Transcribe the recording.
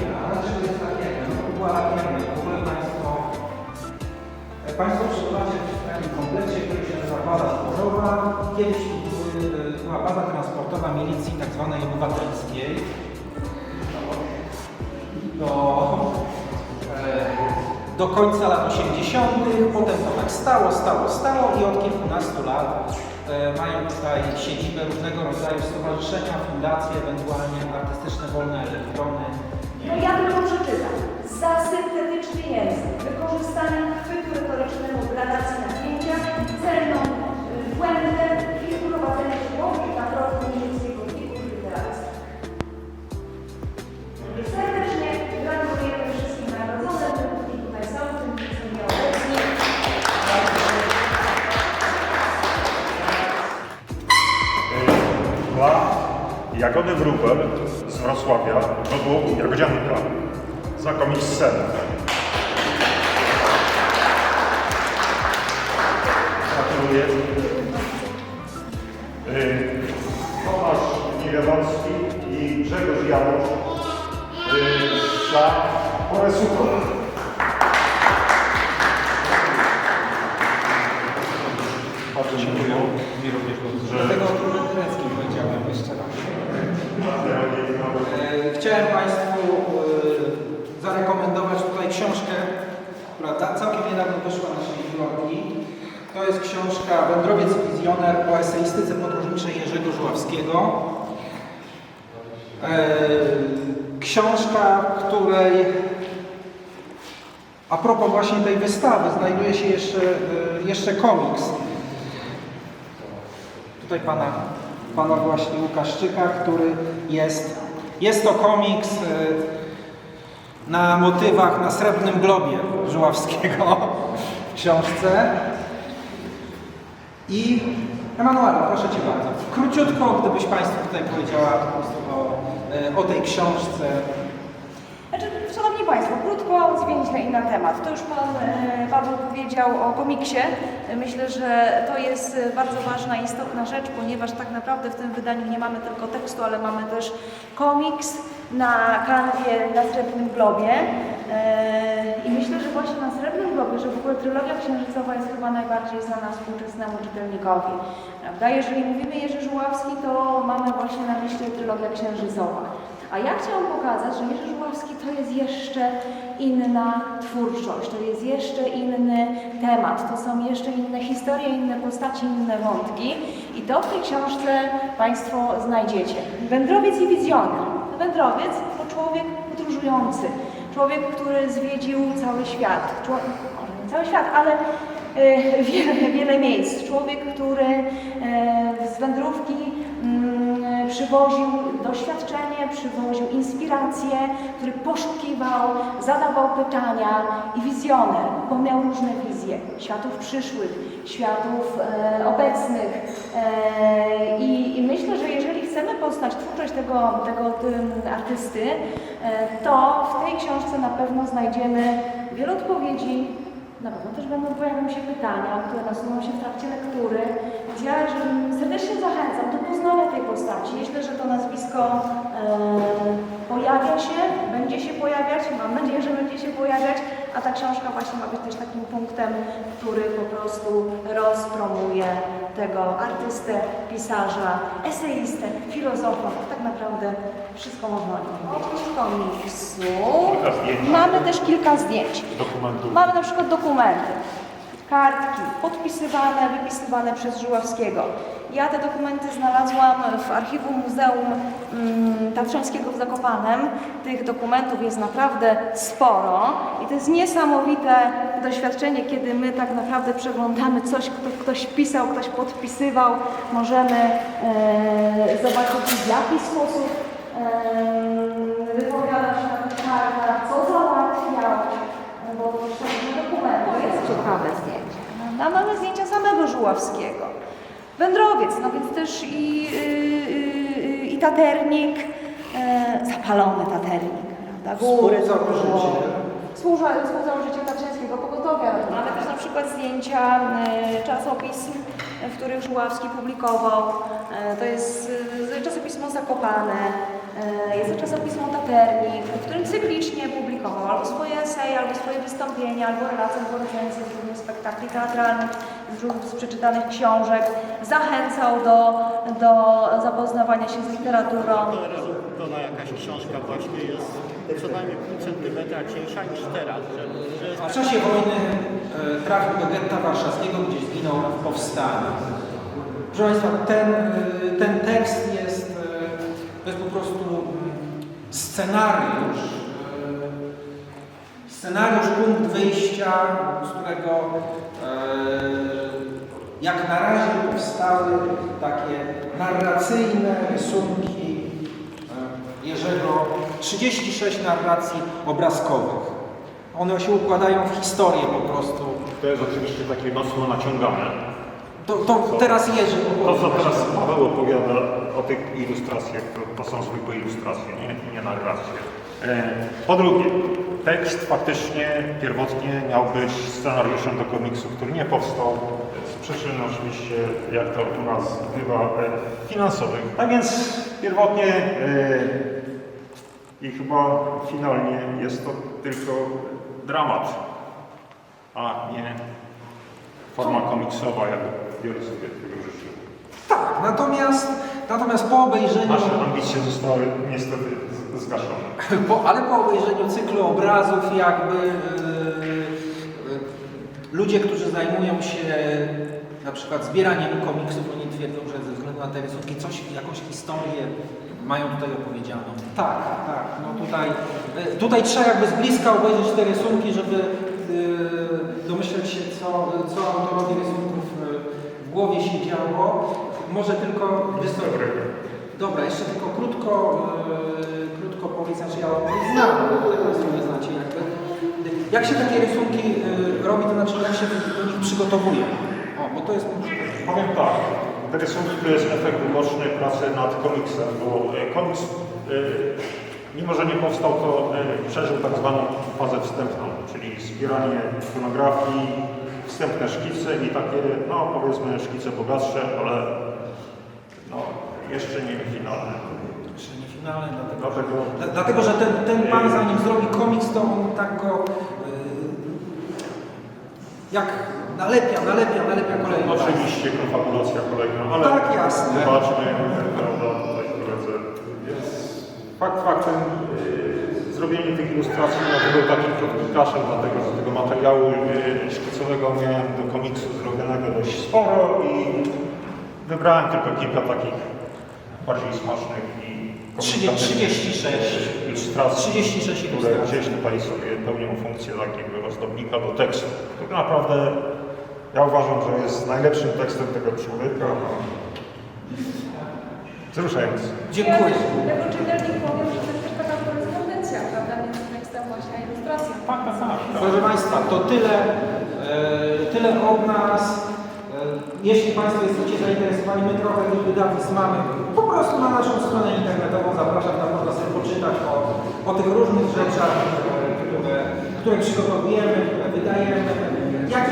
lakiernia. A dlaczego jest lakiernia? No to była lakiernia. W ogóle Państwo, Państwo przebywacie w takim kompleksie, który się nazywa baza zbożowa. Kiedyś e, była baza transportowa milicji tak zwanej obywatelskiej. Do, e, do końca lat 80. Potem to tak stało, stało, stało i od kilkunastu lat e, mają tutaj siedzibę różnego rodzaju stowarzyszenia, fundacje, ewentualnie artystyczne wolne elektrony. No ja tylko przeczytam. Za syntetyczny język, wykorzystanie chwytu retorycznego gradacji Jagody Wróbel z Wrocławia rodu Jagodzianka za komiks Sen. Gratuluję. Y, Tomasz Niewolski i Grzegorz Janusz y, za Porę Suchą. Bardzo dziękuję. Mi również że Dlatego tureckim powiedziałem jeszcze Chciałem Państwu e, zarekomendować tutaj książkę, która całkiem niedawno wyszła na biblioteki. To jest książka Wędrowiec i wizjoner o eseistyce podróżniczej Jerzego Żuławskiego. E, Książka, której a propos właśnie tej wystawy znajduje się jeszcze, e, jeszcze komiks. Tutaj pana, pana właśnie Łukaszczyka, który jest, jest to komiks e, na motywach na Srebrnym Globie Żuławskiego w książce. I Emanuela, proszę Cię bardzo, króciutko, gdybyś Państwu tutaj powiedziała po prostu o, e, o tej książce. Zwięźle na temat. To już Pan e, Paweł powiedział o komiksie. Myślę, że to jest bardzo ważna istotna rzecz, ponieważ tak naprawdę w tym wydaniu nie mamy tylko tekstu, ale mamy też komiks na kanwie na Srebrnym Globie. E, I myślę, że właśnie na Srebrnym Globie, że w ogóle trylogia księżycowa jest chyba najbardziej znana współczesnemu czytelnikowi. Prawda? Jeżeli mówimy Jerzy Żuławski, to mamy właśnie na myśli trylogia księżycowa. A ja chciałam pokazać, że Jerzy Żuławski to jest jeszcze inna twórczość, to jest jeszcze inny temat, to są jeszcze inne historie, inne postaci, inne wątki. I to w tej książce Państwo znajdziecie. Wędrowiec i wizjoner. Wędrowiec to człowiek podróżujący, człowiek, który zwiedził cały świat. Człowiek, może nie cały świat, ale e, wiele, wiele miejsc. Człowiek, który e, z wędrówki mm, przywoził doświadczenie, przywoził inspiracje, który poszukiwał, zadawał pytania i wizjoner, bo miał różne wizje światów przyszłych, światów e, obecnych. E, i, I myślę, że jeżeli chcemy poznać twórczość tego, tego tym, artysty, e, to w tej książce na pewno znajdziemy wiele odpowiedzi, na pewno też będą pojawią się pytania, które nasuną się w trakcie lektury. Więc ja serdecznie zachęcam do poznania tej postaci. Myślę, że to nazwisko e, pojawia się, będzie się pojawiać, mam nadzieję, że będzie się pojawiać, a ta książka właśnie ma być też takim punktem, który po prostu rozpromuje tego artystę, pisarza, eseistę, filozofa, tak naprawdę wszystko można o nim. Oprócz komiksu mamy też kilka zdjęć. dokumentów. Mamy na przykład dokumenty, kartki podpisywane, wypisywane przez Żuławskiego. Ja te dokumenty znalazłam w archiwum Muzeum mm, Tatrzańskiego w Zakopanem. Tych dokumentów jest naprawdę sporo i to jest niesamowite doświadczenie, kiedy my tak naprawdę przeglądamy coś, kto, ktoś pisał, ktoś podpisywał. Możemy e, zobaczyć w jaki sposób e, wypowiadał się na tych kartach, co załatwiał, bo szczególnie dokumentu jest ciekawe zdjęcie. Prawda? Mamy zdjęcia samego Żuławskiego. Wędrowiec, no więc też i, yy, yy, i taternik, e, zapalony taternik, prawda? Góry, Współzałożyciel. Tatrzańskiego Pogotowia. Mamy też na przykład zdjęcia e, czasopism, w których Żuławski publikował. E, To jest e, czasopismo Zakopane, Jest to czasopismo Taternik, w którym cyklicznie publikował albo swoje eseje, albo swoje wystąpienia, albo relacje, albo recenzje z różnych spektakli teatralnych, z, róż- z przeczytanych książek. Zachęcał do, do zapoznawania się z literaturą. Dona jakaś książka właśnie jest co najmniej pół centymetra cieńsza niż teraz. Że, że W czasie wojny e, trafił do getta warszawskiego, gdzie zginął w powstaniu. Proszę Państwa, ten, e, ten tekst jest, e, to jest po prostu mm, scenariusz, scenariusz, punkt wyjścia, z którego e, jak na razie powstały takie narracyjne rysunki e, Jerzego, 36 narracji obrazkowych. One się układają w historię po prostu. To jest oczywiście takie mocno naciągane. To, to teraz Jerzy To, co teraz Paweł opowiada o tych ilustracjach, to, to są zwykłe ilustracje, nie, nie narracje. E, Po drugie, tekst faktycznie pierwotnie miał być scenariuszem do komiksu, który nie powstał z przyczyn oczywiście, jak to u nas bywa, finansowych. Tak więc pierwotnie e, i chyba finalnie jest to tylko dramat, a nie forma komiksowa, jak wiele sobie tego życzył. Tak, natomiast, natomiast po obejrzeniu, Nasze ambicje zostały niestety zgaszone. po, ale po obejrzeniu cyklu obrazów jakby e, ludzie, którzy zajmują się na przykład zbieraniem komiksów, oni twierdzą, że ze względu na te rysunki coś, jakąś historię mają tutaj opowiedzianą. Tak, tak. No tutaj, e, tutaj trzeba jakby z bliska obejrzeć te rysunki, żeby e, domyśleć się, co, co autorowi rysunków e, w głowie się działo. Może tylko... Dobra, jeszcze tylko krótko, e, krótko powiedz, znaczy ja odpowiedź znam, ale tego nie znacie jakby. Jak się takie rysunki e, robi, to znaczy jak się do nich przygotowuje? O, bo to jest... Powiem tak, te rysunki to jest efekt uboczny pracy nad komiksem, bo e, komiks, e, mimo że nie powstał, to e, przeżył tak zwaną fazę wstępną, czyli zbieranie ikonografii, wstępne szkice i takie, no powiedzmy szkice bogatsze, ale no, jeszcze nie finalne. Jeszcze nie finalne, dlatego, Dlatego Dla- dlatego że ten, ten pan zanim zrobi komiks, to on tak go e, jak nalepia, nalepia, nalepia kolejny. Oczywiście konfabulacja kolejna, ale Tak, jasne. zobaczmy, prawda, tutaj fakt faktem yy, zrobienie tych ilustracji no, to był taki krótki kaszel, dlatego że tego materiału yy, szkicowego miałem do komiksu zrobionego dość sporo i wybrałem tylko kilka takich bardziej smacznych 36 ilustracji, 36 które gdzieś tutaj sobie pełnią funkcję takiego ozdobnika do tekstu. Tak naprawdę ja uważam, że jest najlepszym tekstem tego człowieka. Wzruszający. Dziękuję. Ja jako czytelnik powiem, że to jest też taka korespondencja, prawda, między tekstem właśnie a ilustracją. Proszę Państwa, to tyle, e, tyle od nas. Jeśli Państwo jesteście zainteresowani, my trochę tych wydawnictw mamy po prostu na naszą stronę internetową. Zapraszam, tam można sobie poczytać o, o tych różnych rzeczach, które, które przygotowujemy, które wydajemy. Jak